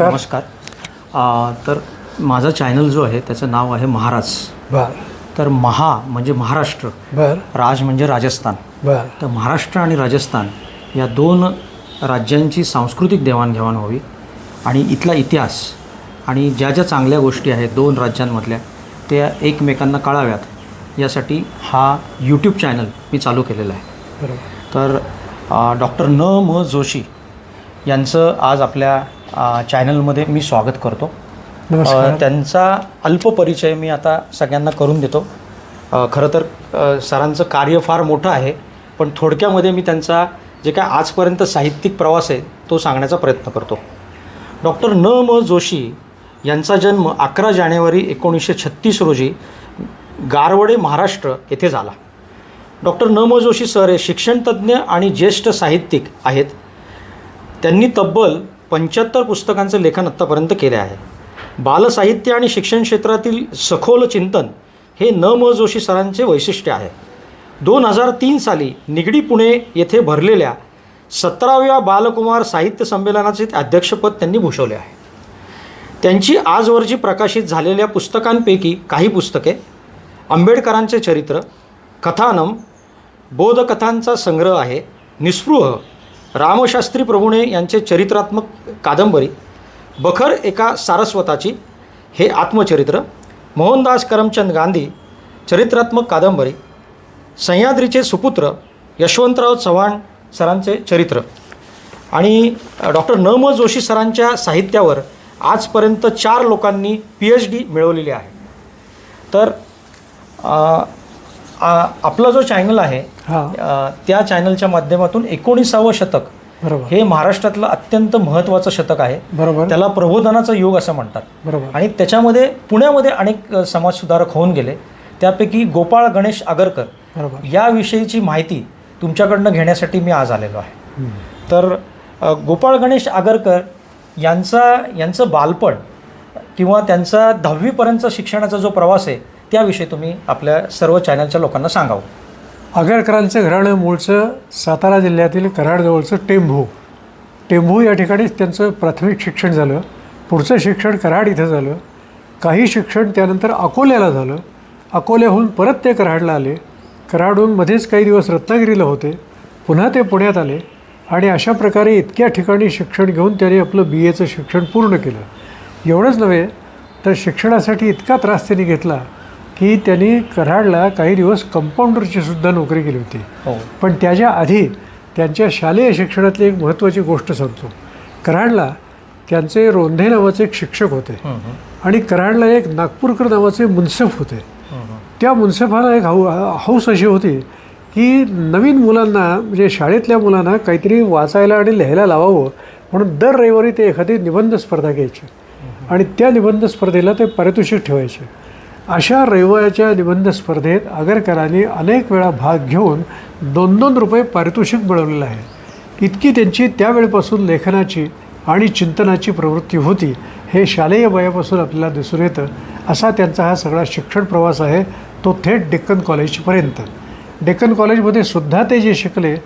नमस्कार. तर माझा चॅनल जो आहे त्याचं नाव आहे महाराज. बर. तर महा म्हणजे महाराष्ट्र. बर. राज म्हणजे राजस्थान. बर. तर महाराष्ट्र आणि राजस्थान या दोन राज्यांची सांस्कृतिक देवाणघेवाण व्हावी आणि इथला इतिहास आणि ज्या ज्या चांगल्या गोष्टी आहेत दोन राज्यांमधल्या त्या एकमेकांना कळाव्यात. यासाठी हा यूट्यूब चॅनल मी चालू केलेला आहे. बरोबर. तर डॉक्टर न म जोशी यांचं आज आपल्या चॅनलमध्ये मी स्वागत करतो. त्यांचा अल्प परिचय मी आता सगळ्यांना करून देतो. खरं तर सरांचं कार्य फार मोठं आहे पण थोडक्यामध्ये मी त्यांचा जे काय आजपर्यंत साहित्यिक प्रवास आहे तो सांगण्याचा प्रयत्न करतो. डॉक्टर न म जोशी यांचा जन्म अकरा जानेवारी एकोणीसशे छत्तीस रोजी गारवडे महाराष्ट्र येथे झाला. डॉक्टर न म जोशी सर हे शिक्षणतज्ज्ञ आणि ज्येष्ठ साहित्यिक आहेत. त्यांनी तब्बल पंच्याहत्तर पुस्तकांचं लेखन आत्तापर्यंत केले आहे. बालसाहित्य आणि शिक्षण क्षेत्रातील सखोल चिंतन हे न म जोशी सरांचे वैशिष्ट्य आहे. दोन हजार तीन साली निगडी पुणे येथे भरलेल्या सतराव्या बालकुमार साहित्य संमेलनाचे अध्यक्षपद त्यांनी भूषवले आहे. त्यांची आजवरची प्रकाशित झालेल्या पुस्तकांपैकी काही पुस्तके आंबेडकरांचे चरित्र कथानम बोधकथांचा संग्रह आहे निस्पृह रामशास्त्री प्रभुणे यांचे चरित्रात्मक कादंबरी बखर एका सारस्वताची हे आत्मचरित्र मोहनदास करमचंद गांधी चरित्रात्मक कादंबरी सह्याद्रीचे सुपुत्र यशवंतराव चव्हाण सरांचे चरित्र. आणि डॉक्टर न म जोशी सरांच्या साहित्यावर आजपर्यंत चार लोकांनी पी एच डी मिळवलेली आहे. तर आ- आपला जो चॅनल आहे हां. अ, त्या चॅनलच्या माध्यमातून एकोणीसावं शतक बरोबर. हे महाराष्ट्रातलं अत्यंत महत्त्वाचं शतक आहे. बरोबर. त्याला प्रबोधनाचा युग असं म्हणतात. बरोबर. आणि त्याच्यामध्ये पुण्यामध्ये अनेक अ, समाजसुधारक होऊन गेले. त्यापैकी गोपाळ गणेश आगरकर बरोबर. याविषयीची माहिती तुमच्याकडनं घेण्यासाठी मी आज आलेलो आहे. हम्म. तर अ, गोपाळ गणेश आगरकर यांचा यांचं बालपण किंवा त्यांचा दहावीपर्यंतचा शिक्षणाचा जो प्रवास आहे त्याविषयी तुम्ही आपल्या सर्व चॅनलच्या लोकांना सांगावं. आगरकरांचं घराणं मूळचं सातारा जिल्ह्यातील कराडजवळचं टेंभू. टेंभू या ठिकाणीच त्यांचं प्राथमिक शिक्षण झालं. पुढचं शिक्षण कराड इथं झालं. काही शिक्षण त्यानंतर अकोल्याला झालं. अकोल्याहून परत ते कराडला आले. कराडहून मध्येच काही दिवस रत्नागिरीला होते. पुन्हा ते पुण्यात आले. आणि अशा प्रकारे इतक्या ठिकाणी शिक्षण घेऊन त्याने आपलं बी एचं शिक्षण पूर्ण केलं. एवढंच नव्हे तर शिक्षणासाठी इतका त्रास त्यांनी घेतला. की त्यांनी कराडला काही दिवस कंपाऊंडरची सुद्धा नोकरी केली होती. हो. पण त्याच्या आधी त्यांच्या शालेय शिक्षणातली एक महत्त्वाची गोष्ट सांगतो. कराडला त्यांचे रोंधे नावाचे एक शिक्षक होते. आणि कराडला एक नागपूरकर नावाचे मुन्सफ होते. त्या मुन्सफाला एक हाऊ हौस अशी होती की नवीन मुलांना म्हणजे शाळेतल्या मुलांना काहीतरी वाचायला आणि लिहायला लावावं म्हणून दर रविवारी ते एखादी निबंध स्पर्धा घ्यायचे. आणि त्या निबंध स्पर्धेला ते पारितोषिक ठेवायचे. अशा रविवारच्या निबंध स्पर्धेत आगरकरांनी अनेक वेळा भाग घेऊन दोन दोन रुपये पारितोषिक मिळवलेलं आहे इतकी त्यांची त्यावेळेपासून लेखनाची आणि चिंतनाची प्रवृत्ती होती हे शालेय वयापासून आपल्याला दिसून येतं असा त्यांचा हा सगळा शिक्षण प्रवास आहे तो थेट डेक्कन कॉलेजपर्यंत. डेक्कन कॉलेजमध्ये सुद्धा ते जे शिकले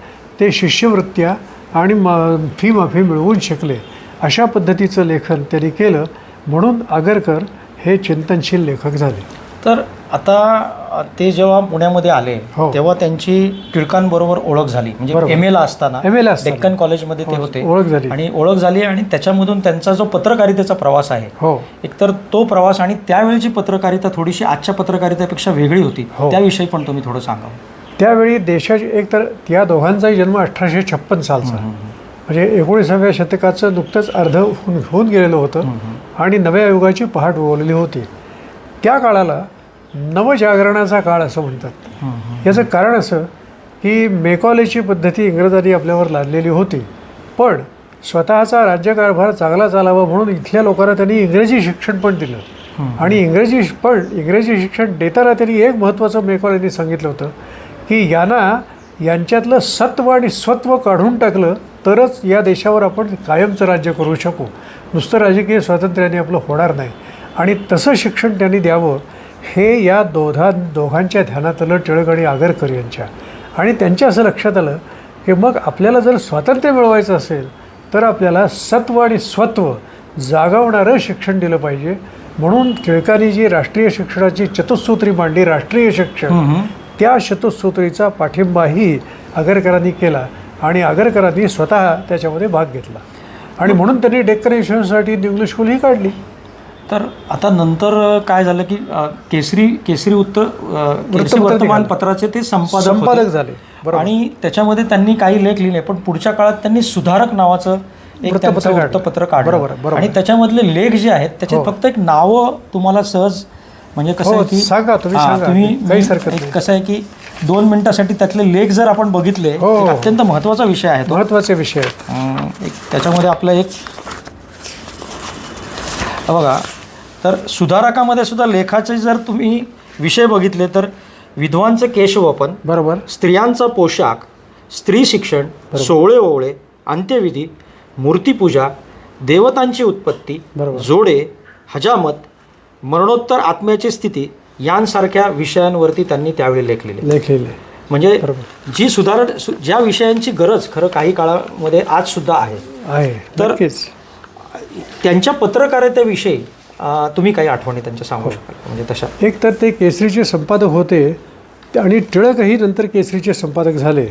ते शिष्यवृत्त्या आणि मा फी माफी मिळवून शिकले अशा पद्धतीचं लेखन त्यांनी केलं म्हणून आगरकर हे चिंतनशील लेखक झाले. तर आता ते जेव्हा पुण्यामध्ये आले हो. तेव्हा त्यांची टिळकांबरोबर ओळख झाली. म्हणजे. एम एला असताना एम एला असताना. डेक्कन कॉलेजमध्ये ते होते. ओळख झाली. आणि ओळख झाली आणि त्याच्यामधून त्यांचा जो पत्रकारितेचा प्रवास आहे हो. एकतर तो प्रवास आणि त्यावेळची पत्रकारिता थोडीशी आजच्या पत्रकारितेपेक्षा वेगळी होती. हो. त्याविषयी पण तुम्ही थोडं सांगावं त्यावेळी देशाची एक तर या दोघांचाही जन्म अठराशे छप्पन सालचा. म्हणजे एकोणीसाव्या शतकाचं नुकतंच अर्ध होऊन होऊन गेलेलं होतं आणि नव्या युगाची पहाट उगवलेली होती. त्या काळाला नवजागरणाचा काळ असं म्हणतात. याचं कारण असं की मेकॉलेजची पद्धती इंग्रजांनी आपल्यावर लादलेली होती. पण स्वतःचा राज्यकारभार चांगला चालावा म्हणून इथल्या लोकांना त्यांनी इंग्रजी शिक्षण पण दिलं. आणि इंग्रजी पण इंग्रजी शिक्षण देताना त्यांनी एक महत्त्वाचं मेकॉलेजनी सांगितलं होतं की यांना यांच्यातलं सत्व आणि स्वत्व काढून टाकलं तरच या देशावर आपण कायमचं राज्य करू शकू. नुसतं राजकीय स्वातंत्र्याने आपलं होणार नाही. आणि तसं शिक्षण त्यांनी द्यावं हे या दोघां दोघांच्या ध्यानात आलं टिळक आणि आगरकर यांच्या. आणि त्यांच्या असं लक्षात आलं की मग आपल्याला जर स्वातंत्र्य मिळवायचं असेल तर आपल्याला सत्व आणि स्वत्व जागवणारं शिक्षण दिलं पाहिजे. म्हणून टिळकांनी जी राष्ट्रीय शिक्षणाची चतुसूत्री मांडली राष्ट्रीय शिक्षण त्या चतुसूत्रीचा पाठिंबाही आगरकरांनी केला आणि आगरकरांनी स्वतः त्याच्यामध्ये भाग घेतला. आणि म्हणून त्यांनी डेक्कन एज्युकेशनसाठी इंग्लिश स्कूल ही काढली. तर आता नंतर काय झालं की केसरी केसरी उत्तर केसरी वर्तमानपत्राचे ते संपादक. संपादक झाले. आणि त्याच्यामध्ये त्यांनी काही लेख लिहिले पण पुढच्या काळात त्यांनी सुधारक नावाचं एक वृत्तपत्र काढलं. आणि त्याच्यामधले लेख जे आहेत त्याच्यात फक्त एक नावं तुम्हाला सहज म्हणजे कसं हो, आहे की सांगा, तुम्ही हा, सांगा. तुम्ही काहीच मी- हरकत एक नाही. कसं आहे की दोन मिनिटासाठी त्यातले लेख जर आपण बघितले हो. एक अत्यंत महत्त्वाचा विषय आहे तो महत्त्वाचे विषय आहेत अं, एक त्याच्यामध्ये आपलं एक हा बघा तर सुधारकामध्ये सुद्धा लेखाचे जर तुम्ही विषय बघितले तर विधवांचे केशवपन बरोबर स्त्रियांचा पोशाख स्त्री शिक्षण सोवळे ओवळे अंत्यविधी मूर्तीपूजा देवतांची उत्पत्ती बरोबर. जोडे हजामत मरणोत्तर आत्म्याची स्थिती यांसारख्या विषयांवरती त्यांनी त्यावेळी लेख लिहिले. लेख लिहिले म्हणजे जी सुधारण ज्या विषयांची गरज खरं काही काळामध्ये आज सुद्धा आहे आहे. तर- त्यांच्या पत्रकारितेविषयी तुम्ही काही आठवणी त्यांच्या सांगू शकाल? म्हणजे तशा. एक तर ते केसरीचे संपादक होते आणि टिळकही नंतर केसरीचे संपादक झाले.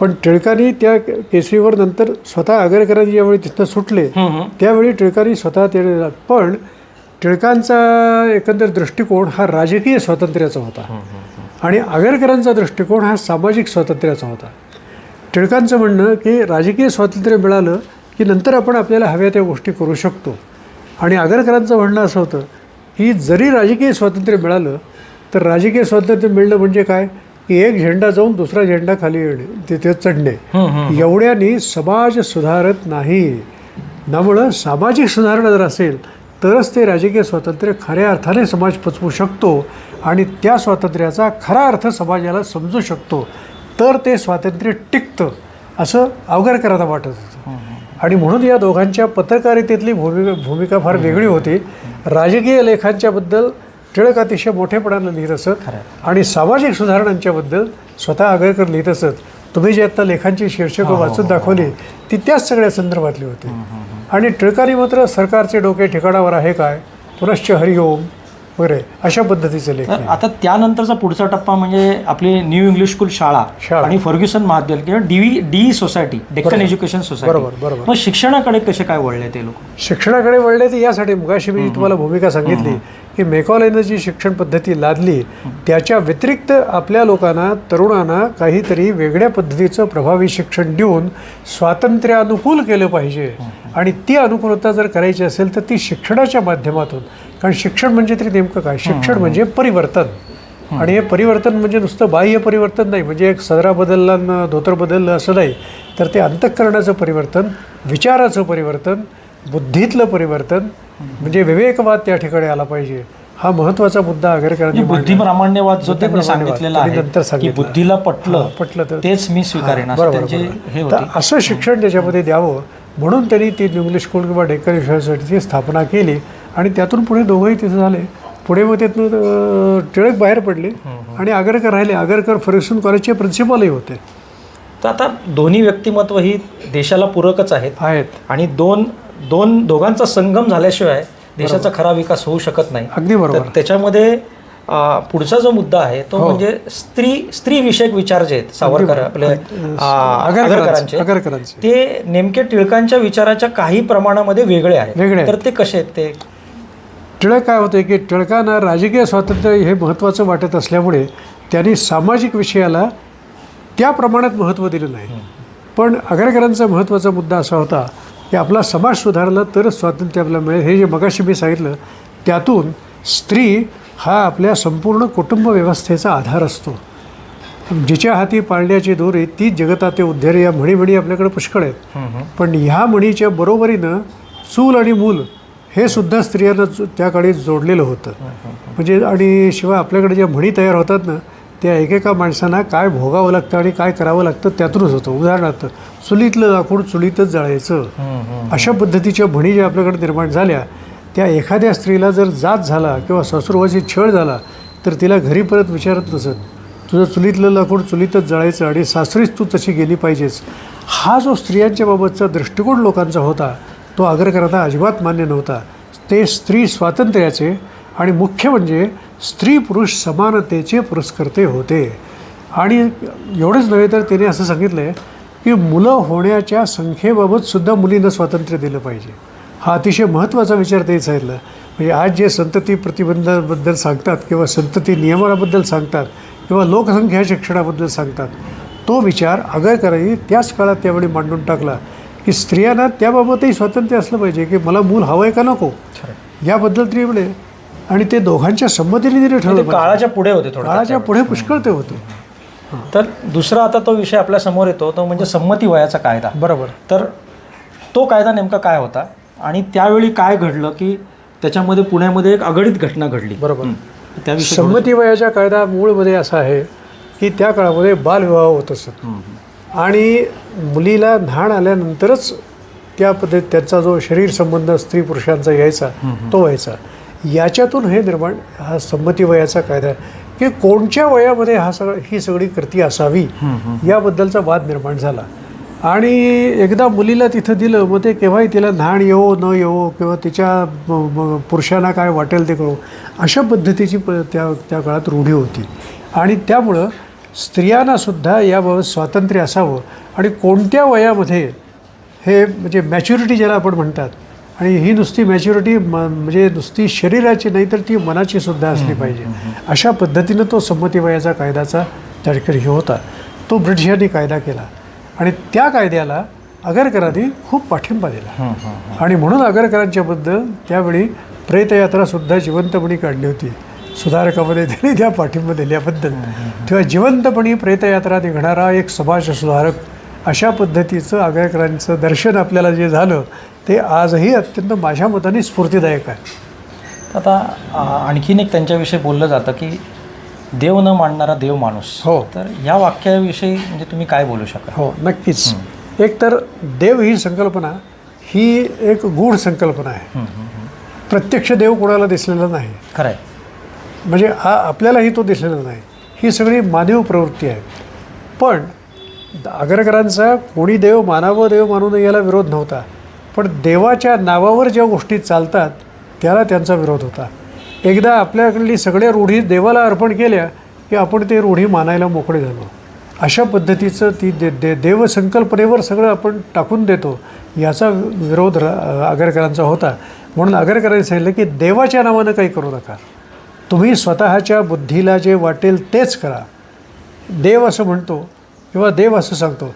पण टिळकांनी त्या केसरीवर नंतर स्वतः आगरकरांनी ज्यावेळी तिथनं सुटले त्यावेळी टिळकांनी स्वतः ते पण टिळकांचा एकंदर दृष्टिकोन हा राजकीय स्वातंत्र्याचा होता. आणि आगरकरांचा दृष्टिकोन हा सामाजिक स्वातंत्र्याचा होता. टिळकांचं म्हणणं की राजकीय स्वातंत्र्य मिळालं की नंतर आपण आपल्याला हव्या त्या गोष्टी करू शकतो. आणि आगरकरांचं म्हणणं असं होतं की जरी राजकीय स्वातंत्र्य मिळालं तर राजकीय स्वातंत्र्य मिळणं म्हणजे काय? की एक झेंडा जाऊन दुसरा झेंडा खाली येणे तिथे चढणे. एवढ्यानी समाज सुधारत नाही. त्यामुळं सामाजिक सुधारणा जर असेल तरच ते राजकीय स्वातंत्र्य खऱ्या अर्थाने समाज पचवू शकतो आणि त्या स्वातंत्र्याचा खरा अर्थ समाजाला समजू शकतो. तर ते स्वातंत्र्य टिकतं असं अवघडकरांना वाटत होतं. आणि म्हणून या दोघांच्या पत्रकारितेतली भूमिका भूमिका फार वेगळी होती. राजकीय लेखांच्याबद्दल टिळक अतिशय मोठेपणानं लिहित असत आणि सामाजिक सुधारणांच्याबद्दल स्वतः आगरकर लिहित असत. तुम्ही जी आत्ता लेखांची शीर्षकं वाचून दाखवली ती त्याच सगळ्या संदर्भातली होती. आणि टिळकांनी मात्र सरकारचे डोके ठिकाणावर आहे काय? पुनश्च हरिओम. वगैरे अशा पद्धतीचे लेख तर आता त्यानंतरचा पुढचा टप्पा म्हणजे आपली न्यू इंग्लिश स्कूल शाळा शाळा. आणि फर्ग्युसन महाविद्यालय किंवा D D society Deccan education society. बरोबर, बरोबर. मग शिक्षणाकडे कसे काय वळले ते लोक? शिक्षणाकडे वळले तर यासाठी मुगाशी मी जी तुम्हाला भूमिका सांगितली की मेकॉलेनं जी शिक्षण पद्धती लादली त्याच्या व्यतिरिक्त आपल्या लोकांना तरुणांना काहीतरी वेगळ्या पद्धतीचं प्रभावी शिक्षण देऊन स्वातंत्र्यानुकूल केलं पाहिजे. आणि ती अनुकूलता जर करायची असेल तर ती शिक्षणाच्या माध्यमातून कारण शिक्षण म्हणजे तरी नेमकं काय? शिक्षण म्हणजे परिवर्तन. आणि हे परिवर्तन म्हणजे नुसतं बाह्य परिवर्तन नाही. म्हणजे एक सदरा बदलला न धोतर बदललं असं नाही. तर ते अंतःकरणाचं परिवर्तन विचाराचं परिवर्तन बुद्धीतलं परिवर्तन म्हणजे विवेकवाद त्या ठिकाणी आला पाहिजे. हा महत्त्वाचा मुद्दा आगरकरांनी म्हणजे बुद्धी प्रामाण्यवाद जो त्यांनी बुद्धिप्रामाण्यवाद सांगितलेला आहे नंतर की सांगितलं. बुद्धीला पटलं पटलं तर तेच मी स्वीकारेन असं. हे शिक्षण त्याच्यामध्ये द्यावं. म्हणून त्यांनी ती इंग्लिश स्कूल किंवा डेक्कन युनिव्हर्सिटीची स्थापना केली. आणि त्यातून पुढे दोघंही तिथं झाले. पुढे मग त्यातनं टिळक बाहेर पडले. आणि आगरकर राहिले. आगरकर फर्ग्युसन कॉलेजचे प्रिन्सिपलही होते. तर आता दोन्ही व्यक्तिमत्व ही देशाला पूरकच आहेत. आहेत. आणि दोन दोन दोघांचा संगम झाल्याशिवाय देशाचा खरा विकास होऊ शकत नाही. अगदी बरोबर. त्याच्यामध्ये पुढचा जो मुद्दा आहे तो म्हणजे स्त्री स्त्री विषयक विचार जे आहेत सावरकर आपले आगरकरांचे. ते नेमके टिळकांच्या विचाराच्या काही प्रमाणामध्ये वेगळे आहेत. वेगळे आहेत. तर ते कसे आहेत ते? टिळक काय होते की टिळकांना राजकीय स्वातंत्र्य हे महत्त्वाचं वाटत असल्यामुळे त्यांनी सामाजिक विषयाला त्या प्रमाणात महत्त्व दिलं नाही. पण आगरकरांचा महत्त्वाचा मुद्दा असा होता की आपला समाज सुधारला तरच स्वातंत्र्य आपल्याला मिळेल. हे जे मगाशी मी सांगितलं त्यातून स्त्री हा आपल्या संपूर्ण कुटुंब व्यवस्थेचा आधार असतो. जिच्या हाती पाळण्याची दोरी ती जगताते उद्धेर या म्हणी म्हणी आपल्याकडे पुष्कळ आहेत. पण ह्या म्हणीच्या बरोबरीनं चूल आणि मूल हे सुद्धा स्त्रियांना त्या काळी जोडलेलं होतं. म्हणजे आणि शिवाय आपल्याकडे ज्या म्हणी तयार होतात ना त्या एकेका माणसांना काय भोगावं लागतं आणि काय करावं लागतं त्यातूनच होतं. उदाहरणार्थ चुलीतलं लाकूड चुलीतच जाळायचं. अशा पद्धतीच्या म्हणी ज्या आपल्याकडे निर्माण झाल्या त्या एखाद्या स्त्रीला जर जात झाला किंवा सासूरवाची छळ झाला तर तिला घरी परत विचारत नसत तुझं चुलीतलं लाकूड चुलीतच जळायचं आणि सासरीच तू तशी गेली पाहिजेस. हा जो स्त्रियांच्या बाबतचा दृष्टिकोन लोकांचा होता तो आगरकरांना अजिबात मान्य नव्हता. ते स्त्री स्वातंत्र्याचे आणि मुख्य म्हणजे स्त्री पुरुष समानतेचे पुरस्कर्ते होते. आणि एवढंच नव्हे तर त्याने असं सांगितलं आहे की मुलं होण्याच्या संख्येबाबतसुद्धा मुलींना स्वातंत्र्य दिलं पाहिजे. हा अतिशय महत्त्वाचा विचार त्यांनी सांगितला. म्हणजे आज जे संतती प्रतिबंधाबद्दल सांगतात किंवा संतती नियमनाबद्दल सांगतात किंवा लोकसंख्या शिक्षणाबद्दल सांगतात तो विचार आगरकरांनी त्याच काळात त्यावेळी मांडून टाकला. की स्त्रियांना त्याबाबतही स्वातंत्र्य असलं पाहिजे की मला मूल हवं आहे का नको? याबद्दल तरी म्हणे आणि ते दोघांच्या संमतीने तिने ठरवलं. काळाच्या पुढे होते थोडं काळाच्या पुढे पुष्कळ ते होते. तर दुसरा आता तो विषय आपल्यासमोर येतो तो म्हणजे संमती वयाचा कायदा. बरोबर. तर तो कायदा नेमका काय होता? आणि त्यावेळी काय घडलं की त्याच्यामध्ये पुण्यामध्ये एक अगणित घटना घडली? बरोबर. त्याविषयी संमती वयाचा कायदा मूळमध्ये असा आहे की त्या काळामध्ये बालविवाह होत असत. आणि मुलीला न्हाण आल्यानंतरच त्या पद्धत त्यांचा जो शरीर संबंध स्त्री पुरुषांचा यायचा तो व्हायचा. याच्यातून हे निर्माण हा संमती वयाचा कायदा आहे. की कोणत्या वयामध्ये हा सगळं ही सगळी कृती असावी याबद्दलचा वाद निर्माण झाला. आणि एकदा मुलीला तिथं दिलं मग ते केव्हाही तिला न्हाण येवो न येवो किंवा तिच्या पुरुषांना काय वाटेल ते करू अशा पद्धतीची प त्या त्या काळात रूढी होती. आणि त्यामुळं स्त्रियांनासुद्धा याबाबत स्वातंत्र्य असावं आणि कोणत्या वयामध्ये हे म्हणजे मॅच्युरिटी ज्याला आपण म्हणतात आणि ही नुसती मॅच्युरिटी म म्हणजे नुसती शरीराची नाही तर ती मनाची सुद्धा असली पाहिजे. अशा पद्धतीनं तो संमती वयाचा कायद्याचा त्या ठिकाणी हे होता. तो ब्रिटिशांनी कायदा केला. आणि त्या कायद्याला आगरकरांनी खूप पाठिंबा दिला. आणि म्हणून आगरकरांच्याबद्दल त्यावेळी प्रेतयात्रासुद्धा जिवंतपणी काढली होती. सुधारकामध्ये त्यांनी त्या पाठिंबा दिल्याबद्दल. तेव्हा जिवंतपणी प्रेतयात्रा निघणारा एक समाज सुधारक अशा पद्धतीचं आगरकरांचं दर्शन आपल्याला जे झालं ते आजही अत्यंत माझ्या मताने स्फूर्तिदायक आहे. आता आणखीन एक त्यांच्याविषयी बोललं जातं की देव न मानणारा देव माणूस. हो. तर या वाक्याविषयी म्हणजे तुम्ही काय बोलू शकाल? हो नक्कीच. एक तर देव ही संकल्पना ही एक गूढ संकल्पना आहे. प्रत्यक्ष देव कोणाला दिसलेला नाही. खरं आहे म्हणजे हा आपल्यालाही तो दिसलेला नाही. ही सगळी मानव प्रवृत्ती आहे. पण आगरकरांचा कोणी देव मानावं देव मानू नये याला विरोध नव्हता. पण देवाच्या नावावर ज्या गोष्टी चालतात त्याला त्यांचा विरोध होता. एकदा आपल्याकडली सगळ्या रूढी देवाला अर्पण केल्या की आपण ते रूढी मानायला मोकळे झालो. अशा पद्धतीचं ती दे दे देवसंकल्पनेवर सगळं आपण टाकून देतो याचा विरोध र आगरकरांचा होता. म्हणून आगरकरांनी सांगितलं की देवाच्या नावानं काही करू नका. तुम्ही स्वतःच्या बुद्धीला जे वाटेल तेच करा. देव असं म्हणतो किंवा देव असं सांगतो.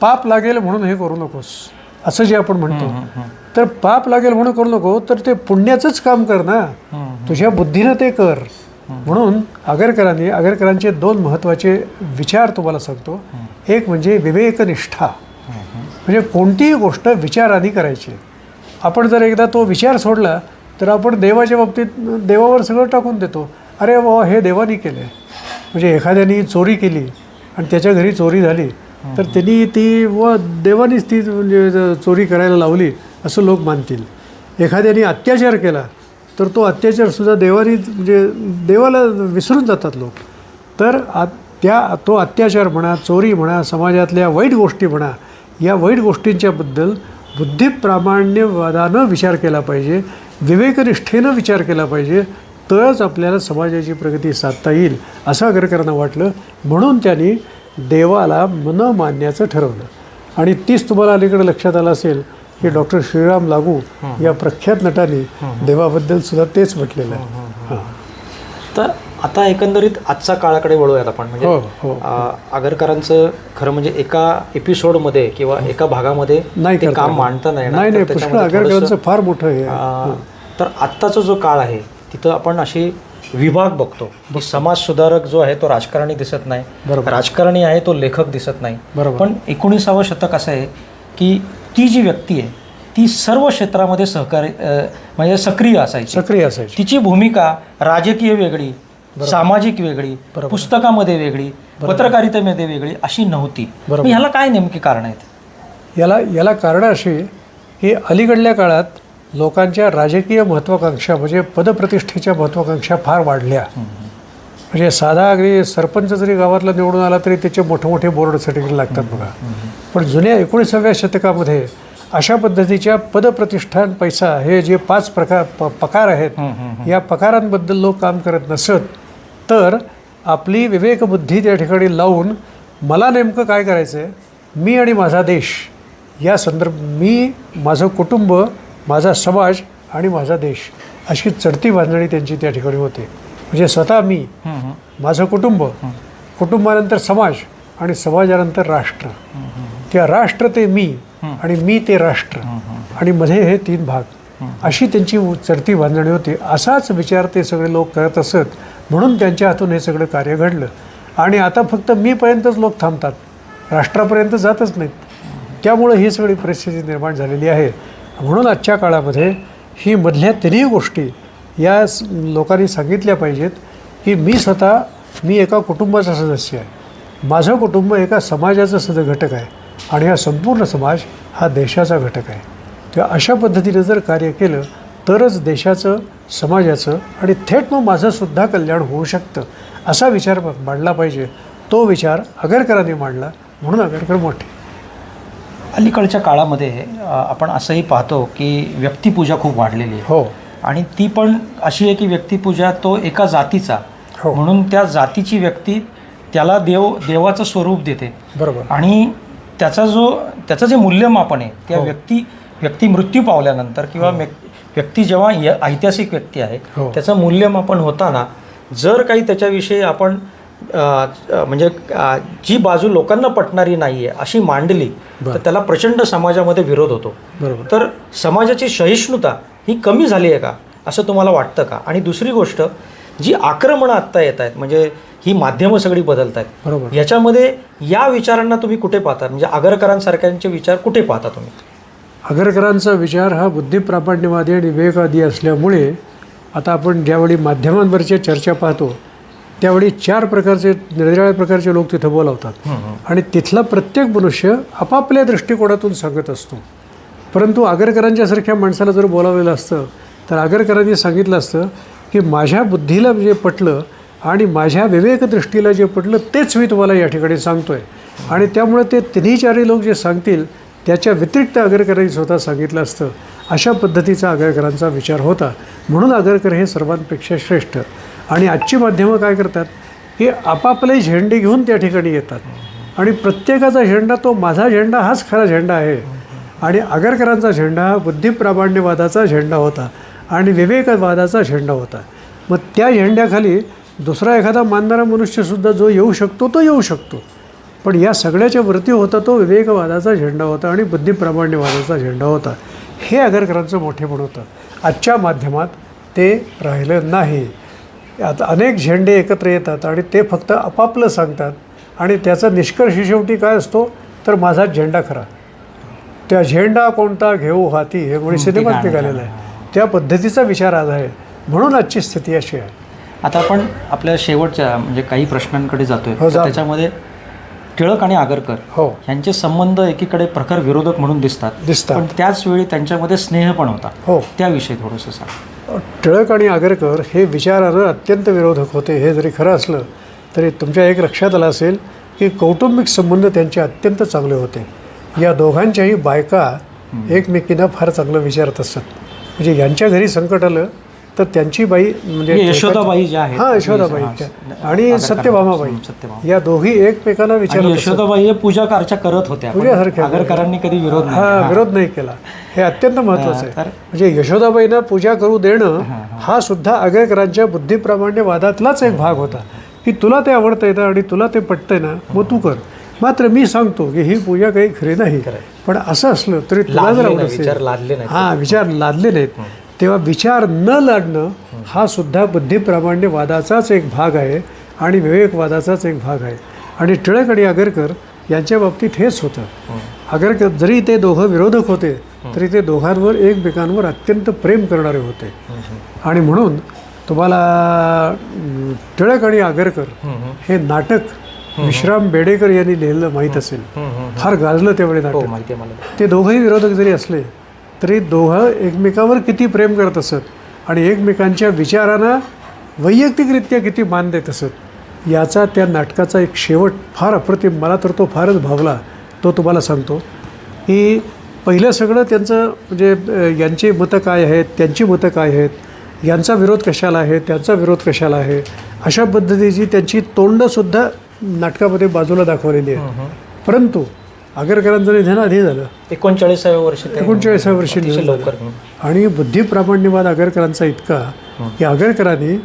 पाप लागेल म्हणून हे करू नकोस. असं जे आपण म्हणतो. तर पाप लागेल म्हणून करू नको तर ते पुण्याचंच काम कर ना. तुझ्या बुद्धीनं ते कर. म्हणून आगरकरांनी आगरकरांचे दोन महत्त्वाचे विचार तुम्हाला सांगतो. एक म्हणजे विवेकनिष्ठा. म्हणजे कोणतीही गोष्ट विचाराने करायची. आपण जर एकदा तो विचार सोडला तर आपण देवाच्या बाबतीत देवावर सगळं टाकून देतो. अरे बाबा हे देवानी केलं आहे म्हणजे एखाद्याने चोरी केली आणि त्याच्या घरी चोरी झाली तर त्यांनी ती व देवानीच ती म्हणजे चोरी करायला लावली असं लोक मानतील. एखाद्याने अत्याचार केला तर तो अत्याचारसुद्धा देवानी म्हणजे देवाला विसरून जातात लोक. तर आ त्या तो अत्याचार म्हणा चोरी म्हणा समाजातल्या वाईट गोष्टी म्हणा या वाईट गोष्टींच्याबद्दल बुद्धिप्रामाण्यवादानं विचार केला पाहिजे. विवेकनिष्ठेनं विचार केला पाहिजे तरच आपल्याला समाजाची प्रगती साधता येईल असं आगरकरांना वाटलं. म्हणून त्यांनी देवाला मन मानण्याचं ठरवलं. आणि तीच तुम्हाला अलीकडे लक्षात आलं असेल की डॉक्टर श्रीराम लागू या प्रख्यात नटाने देवाबद्दल सुद्धा तेच म्हटलेलं आहे. हां. तर आता एकंदरीत आजच्या काळाकडे वळूयात आपण म्हणजे हो हो आगरकरांचं खरं म्हणजे एका एपिसोडमध्ये किंवा एका भागामध्ये नाही ते करता काम येणार. मांडता नाही येणार. नाही तर नाही पुष्कळ त्याच्यामध्ये आगरकरांचं फार मोठं हे आहे. आ, तर आत्ताचा जो काळ आहे तिथं आपण अशी विभाग बघतो की समाज सुधारक जो आहे तो राजकारणी दिसत नाही बरोबर. राजकारणी आहे तो लेखक दिसत नाही बरोबर. पण एकोणीसावं शतक असं आहे की ती जी व्यक्ती आहे ती सर्व क्षेत्रामध्ये सहकारी अ, म्हणजे सक्रिय असायची. सक्रिय असायची. तिची भूमिका राजकीय वेगळी सामाजिक वेगळी पुस्तकामध्ये वेगळी पत्रकारितेमध्ये वेगळी अशी नव्हती. बरोबर. ह्याला काय नेमकी कारण आहेत? याला याला कारण अशी की अलीकडल्या काळात लोकांच्या राजकीय महत्त्वाकांक्षा म्हणजे पदप्रतिष्ठेच्या महत्त्वाकांक्षा फार वाढल्या. म्हणजे साधा अगदी सरपंच जरी गावातला निवडून आला तरी त्याचे मोठे मोठे बोर्ड सर्टिफिकेट लागतात बघा. पण जुन्या एकोणीसाव्या शतकामध्ये अशा पद्धतीच्या पदप्रतिष्ठान पैसा हे जे पाच प्रकार प पकार आहेत या पकारांबद्दल लोक काम करत नसत तर आपली विवेकबुद्धी त्या ठिकाणी लावून मला नेमकं काय करायचं आहे मी आणि माझा देश या संदर्भ मी माझं कुटुंब माझा समाज आणि माझा देश अशी चढती बांधणी त्यांची त्या ठिकाणी होते. म्हणजे स्वतः मी माझं कुटुंब कुटुंबानंतर समाज आणि समाजानंतर राष्ट्र. त्या राष्ट्र ते मी आणि मी ते राष्ट्र. आणि मध्ये हे तीन भाग. अशी त्यांची चढती बांधणी होती. असाच विचार ते सगळे लोक करत असत. म्हणून त्यांच्या हातून हे सगळं कार्य घडलं. आणि आता फक्त मीपर्यंतच लोक थांबतात. राष्ट्रापर्यंत जातच नाहीत. त्यामुळं ही सगळी परिस्थिती निर्माण झालेली आहे. म्हणून आजच्या काळामध्ये ही मधल्या तिन्ही गोष्टी या लोकांनी सांगितल्या पाहिजेत की मी स्वतः मी एका कुटुंबाचा सदस्य आहे. माझं कुटुंब एका समाजाचं सद घटक आहे. आणि हा संपूर्ण समाज हा देशाचा घटक आहे. तेव्हा अशा पद्धतीने जर कार्य केलं तरच देशाचं समाजाचं आणि थेट मग माझंसुद्धा कल्याण होऊ शकतं असा विचार मांडला पाहिजे. तो विचार आगरकरांनी मांडला म्हणून आगरकर मोठे. अलीकडच्या काळामध्ये आपण असंही पाहतो की व्यक्तिपूजा खूप वाढलेली आहे. हो. आणि ती पण अशी आहे की व्यक्तिपूजा तो एका जातीचा. हो. म्हणून त्या जातीची व्यक्ती त्याला देव देवाचं स्वरूप देते. बरोबर. आणि त्याचा जो त्याचं जे मूल्यमापन आहे त्या हो. व्यक्ती व्यक्ती मृत्यू पावल्यानंतर किंवा व्यक- व्यक्ती जेव्हा ऐतिहासिक व्यक्ती आहे हो. त्याचं मूल्यमापन होताना जर काही त्याच्याविषयी आपण म्हणजे जी बाजू लोकांना पटणारी नाही आहे अशी मांडली तर. त्याला प्रचंड समाजामध्ये विरोध होतो बरोबर तर समाजाची सहिष्णुता ही कमी झाली आहे का असं तुम्हाला वाटतं का आणि दुसरी गोष्ट जी आक्रमणं आत्ता येत आहेत म्हणजे ही माध्यमं सगळी बदलत आहेत बरोबर. याच्यामध्ये या विचारांना तुम्ही कुठे पाहता? म्हणजे आगरकरांसारख्यांचे विचार कुठे पाहता तुम्ही? आगरकरांचा विचार हा बुद्धिप्रामाण्यवादी आणि विवेकवादी असल्यामुळे आता आपण ज्यावेळी माध्यमांवरच्या चर्चा पाहतो त्यावेळी चार प्रकारचे निरनिराळ्या प्रकारचे लोक तिथं बोलावतात. आणि तिथला प्रत्येक मनुष्य आपापल्या दृष्टिकोनातून सांगत असतो. परंतु आगरकरांच्यासारख्या माणसाला जर बोलावलेलं असतं तर आगरकरांनी सांगितलं असतं की माझ्या बुद्धीला जे पटलं आणि माझ्या विवेकदृष्टीला जे पटलं तेच मी तुम्हाला या ठिकाणी सांगतोय. आणि त्यामुळे ते तिन्ही चारही लोक जे सांगतील त्याच्या व्यतिरिक्त आगरकरांनी स्वतः सांगितलं असतं. अशा पद्धतीचा आगरकरांचा विचार होता. म्हणून आगरकर हे सर्वांपेक्षा श्रेष्ठ. आणि आजची माध्यमं काय करतात? की आपापले झेंडे घेऊन त्या ठिकाणी येतात. आणि प्रत्येकाचा झेंडा तो माझा झेंडा हाच खरा झेंडा आहे. आणि आगरकरांचा झेंडा हा बुद्धिप्रामाण्यवादाचा झेंडा होता. आणि विवेकवादाचा झेंडा होता. मग त्या झेंड्याखाली दुसरा एखादा मानणारा मनुष्यसुद्धा जो येऊ शकतो तो येऊ शकतो. पण या सगळ्याच्या वरती होता तो विवेकवादाचा झेंडा होता आणि बुद्धिप्रामाण्यवादाचा झेंडा होता. हे आगरकरांचं मोठेपण होतं. आजच्या माध्यमात ते राहिलं नाही. आता अनेक झेंडे एकत्र येतात आणि ते फक्त आपापलं सांगतात. आणि त्याचा निष्कर्ष शेवटी काय असतो? तर माझा झेंडा खरा. त्या झेंडा कोणता घेऊ हाती? हे कोणी सिनेमात निघालेलं आहे. त्या पद्धतीचा विचार आज आहे. म्हणून आजची स्थिती अशी आहे. आता आपण आपल्या शेवटच्या म्हणजे काही प्रश्नांकडे जातोय. हो, जा. त्याच्यामध्ये टिळक आणि आगरकर हो. यांचे संबंध एकीकडे प्रखर विरोधक म्हणून दिसतात. दिसतात. पण त्याच वेळी त्यांच्यामध्ये स्नेह पण होता. हो. त्याविषयी थोडंसं सांग. टिळक आणि आगरकर हे विचारानं अत्यंत विरोधक होते हे जरी खरं असलं तरी तुमच्या एक लक्षात आलं असेल की कौटुंबिक संबंध त्यांचे अत्यंत चांगले होते. या दोघांच्याही बायका एकमेकींना फार चांगलं विचारत असतात म्हणजे यांच्या घरी संकट आलं तर त्यांची बाई म्हणजे यशोदाबाई ज्या आहेत हां यशोदाबाई आणि सत्यभामाबाई. सत्यभामा. या दोघी एकमेकांना असतात यशोदाबाई हे पूजा अर्चा करत होत्या पूजासारख्या. आगरकरांनी कधी विरोध हा विरोध नाही केला. हे अत्यंत महत्त्वाचं आहे. म्हणजे यशोदाबाईंना पूजा करू देणं हा सुद्धा आगरकरांच्या बुद्धिप्रामाण्यवादातलाच एक भाग होता. की तुला ते आवडतं येतं आणि तुला ते पटतंय ना मग तू कर. मात्र मी सांगतो की ही पूजा काही खरी नाही. पण असं असलं तरी तुला जर विचार असेल लादले नाही हा विचार लादले नाहीत. तेव्हा विचार न लादणं हा सुद्धा बुद्धिप्रामाण्यवादाचाच एक भाग आहे आणि विवेकवादाचाच एक भाग आहे. आणि टिळक आणि आगरकर यांच्या बाबतीत हेच होतं. आगरकर जरी ते दोघं विरोधक होते तरी ते दोघांवर एकमेकांवर अत्यंत प्रेम करणारे होते. आणि म्हणून तुम्हाला टिळक आणि आगरकर हे नाटक विश्राम बेडेकर यांनी लिहिलेलं माहीत असेल. फार गाजलं त्यावेळी हो नाटक. ते दोघंही विरोधक जरी असले तरी दोघं एकमेकावर किती प्रेम करत असत आणि एकमेकांच्या विचारांना वैयक्तिकरित्या किती मान देत असत याचा त्या नाटकाचा एक शेवट फार अप्रतिम मला तर तो फारच भावला तो तुम्हाला सांगतो. की पहिलं सगळं त्यांचं म्हणजे यांची मतं काय आहेत त्यांची मतं काय आहेत यांचा विरोध कशाला आहे त्यांचा विरोध कशाला आहे अशा पद्धतीची त्यांची तोंडसुद्धा नाटकामध्ये बाजूला दाखवलेली आहे. परंतु आगरकरांचं निधन आधी झालं. एकोणचाळीसाव्या वर्षी एकोणचाळीसाव्या वर्षी निधन झालं. आणि बुद्धिप्रामाण्यवाद आगरकरांचा इतका की आगरकरांनी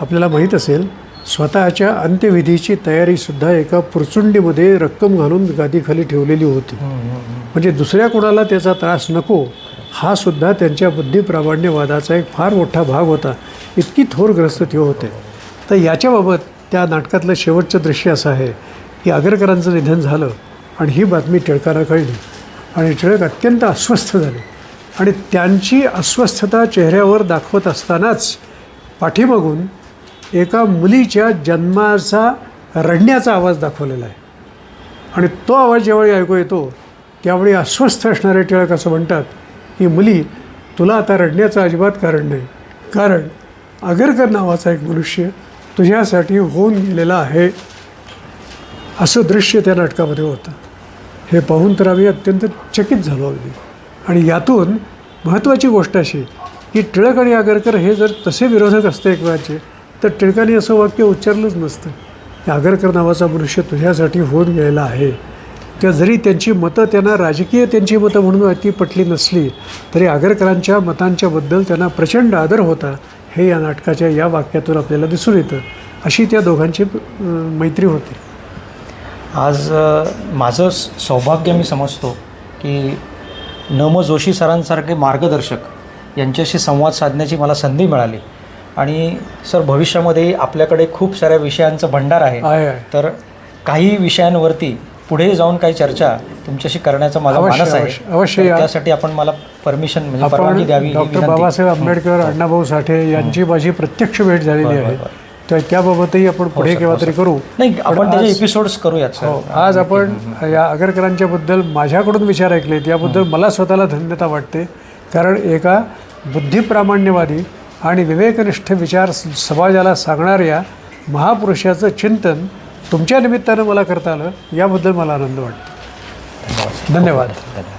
आपल्याला माहीत असेल स्वतःच्या अंत्यविधीची तयारीसुद्धा एका पुरचुंडीमध्ये रक्कम घालून गादीखाली ठेवलेली होती. म्हणजे दुसऱ्या कोणाला त्याचा त्रास नको हा सुद्धा त्यांच्या बुद्धिप्रामाण्यवादाचा एक फार मोठा भाग होता. इतकी थोरग्रस्त ते होते. तर याच्याबाबत त्या नाटकातलं शेवटचं दृश्य असं आहे की आगरकरांचं निधन झालं आणि ही बातमी टिळकाला कळली. आणि टिळक अत्यंत अस्वस्थ झाले. आणि त्यांची अस्वस्थता चेहऱ्यावर दाखवत असतानाच पाठीमागून एका मुलीच्या जन्माचा रडण्याचा आवाज दाखवलेला आहे. आणि तो आवाज ज्यावेळी ऐकू येतो त्यावेळी अस्वस्थ असणारे टिळक असं म्हणतात की मुली तुला आता रडण्याचं अजिबात कारण नाही. कारण आगरकर नावाचा एक मनुष्य तुझ्यासाठी होऊन गेलेला आहे. असं दृश्य त्या नाटकामध्ये होतं. हे पाहून तर आम्ही अत्यंत चकित झालो अगदी. आणि यातून महत्त्वाची गोष्ट अशी की टिळक आणि आगरकर हे जर तसे विरोधक असते एकमेकांचे तर टिळकांनी असं वाक्य उच्चारलंच नसतं. की आगरकर नावाचा मनुष्य तुझ्यासाठी होऊन गेलेला आहे. त्या जरी त्यांची मतं त्यांना राजकीय त्यांची मतं म्हणून अति पटली नसली तरी आगरकरांच्या मतांच्याबद्दल त्यांना प्रचंड आदर होता. हे या नाटकाच्या या वाक्यातून आपल्याला दिसून येतं. अशी त्या दोघांची मैत्री होती. आज माझं सौभाग्य मी समजतो की न म जोशी सरांसारखे मार्गदर्शक यांच्याशी संवाद साधण्याची मला संधी मिळाली. आणि सर भविष्यामध्ये आपल्याकडे खूप साऱ्या विषयांचं भंडार आहे. तर काही विषयांवरती पुढे जाऊन काही चर्चा तुमच्याशी करण्याचा माझा मानस आहे. अवश्य. त्यासाठी आपण मला परमिशन म्हणजे परवानगी द्यावी ही डॉक्टर विनंती. बाबासाहेब आंबेडकर अण्णाभाऊ साठे यांची माझी प्रत्यक्ष भेट झालेली आहे. तर त्याबाबतही आपण पुढे सर, केव्हा हो, तरी करू. नाही आपण पण त्याचे आज- एपिसोड्स करूयात सर. हो आज आपण या आगरकरांच्या बद्दल माझ्याकडून विचार ऐकलेत याबद्दल मला स्वतःला धन्यता वाटते. कारण एका बुद्धिप्रामाण्यवादी आणि विवेकनिष्ठ विचार स- समाजाला सांगणाऱ्या महापुरुषाचं चिंतन तुमच्या निमित्तानं मला करता आलं याबद्दल मला आनंद वाटतो. धन्यवाद. धन्यवाद.